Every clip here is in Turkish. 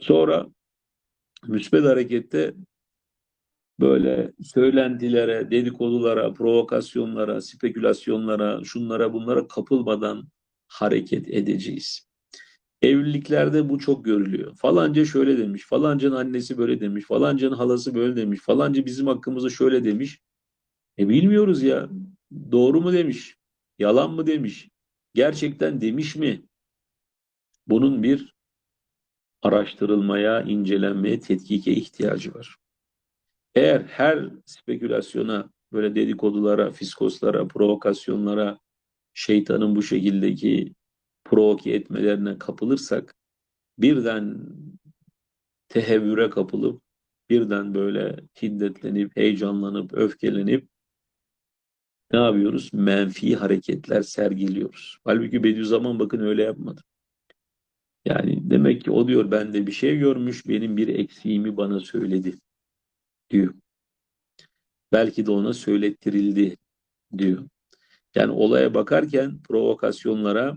Sonra müsbet harekette böyle söylentilere, dedikodulara, provokasyonlara, spekülasyonlara, şunlara bunlara kapılmadan hareket edeceğiz. Evliliklerde bu çok görülüyor. Falanca şöyle demiş, falancanın annesi böyle demiş, falancanın halası böyle demiş, falanca bizim hakkımızda şöyle demiş. E bilmiyoruz ya. Doğru mu demiş? Yalan mı demiş? Gerçekten demiş mi? Bunun bir araştırılmaya, incelenmeye, tetkike ihtiyacı var. Eğer her spekülasyona, böyle dedikodulara, fiskoslara, provokasyonlara, şeytanın bu şekildeki provoke etmelerine kapılırsak, birden tehevvüre kapılıp, birden böyle hiddetlenip, heyecanlanıp, öfkelenip, ne yapıyoruz? Menfi hareketler sergiliyoruz. Halbuki Bediüzzaman bakın öyle yapmadı. Yani demek ki o diyor bende bir şey görmüş, benim bir eksiğimi bana söyledi diyor. Belki de ona söylettirildi diyor. Yani olaya bakarken provokasyonlara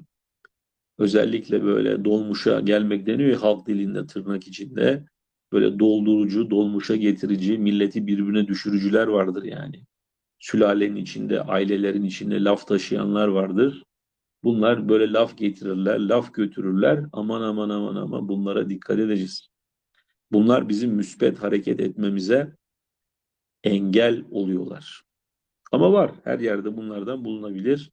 özellikle böyle dolmuşa gelmek deniyor halk dilinde tırnak içinde böyle doldurucu, dolmuşa getirici, milleti birbirine düşürücüler vardır yani. Sülalenin içinde, ailelerin içinde laf taşıyanlar vardır. Bunlar böyle laf getirirler, laf götürürler. Aman aman aman aman bunlara dikkat edeceğiz. Bunlar bizim müspet hareket etmemize engel oluyorlar. Ama var. Her yerde bunlardan bulunabilir.